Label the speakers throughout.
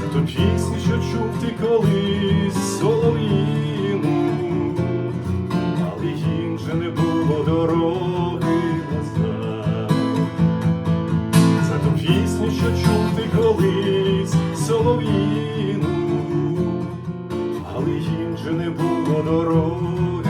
Speaker 1: за ту пісню, що чув ти колись солов'їну, але їм же не було дороги назад. За ту пісню, що чув ти колись солов'їну, але їм же не було дороги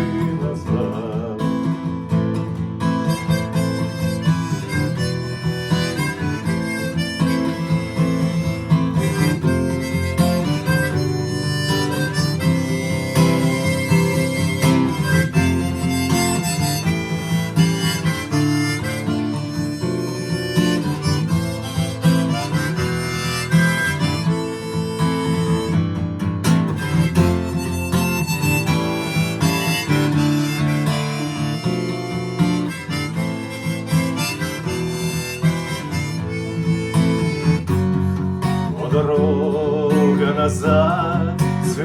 Speaker 1: дорога назад, це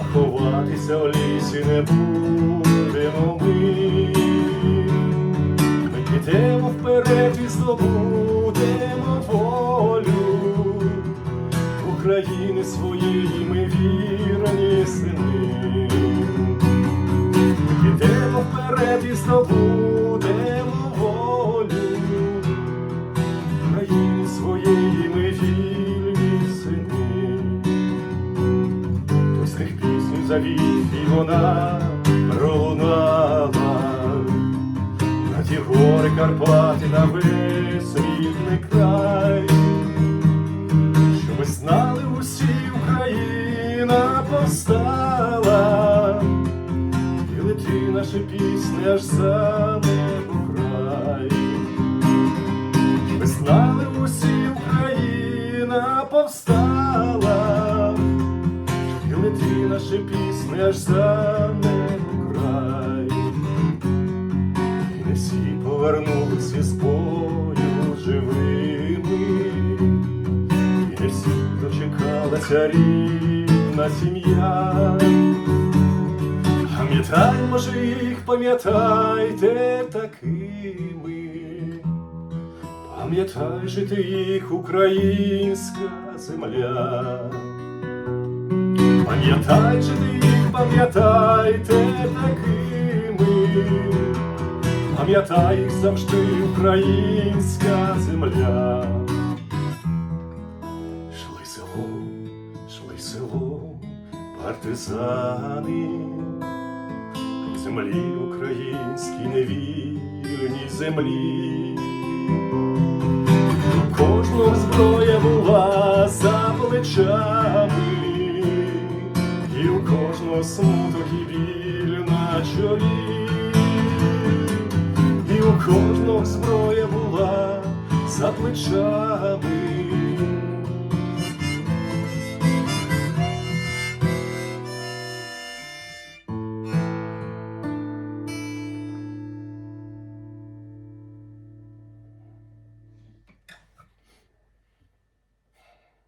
Speaker 1: а ховатися в лісі не будемо ми. Ми підемо вперед і здобудемо волю України своєї ми вірні сини. Підемо вперед і здобудемо волю завів і вона пролунала на ті гори Карпаті на весь рідний край, що ми знали усі Україна повстала, і леті наші пісні аж за пісня аж за небо край. І не всі повернулися з бою живими, і не всі дочекалася рідна сім'я. Пам'ятаймо ж їх, пам'ятайте такими. Пам'ятай жити їх українська земля. Пам'ятай жити їх, пам'ятайте такими. Пам'ятай завжди українська земля. Шли селом, шли селом, партизани, землі українській невільній землі. Кожного зброя була за плечами, кожного смуток і біль на чолі, і у кожного зброя була за плечами,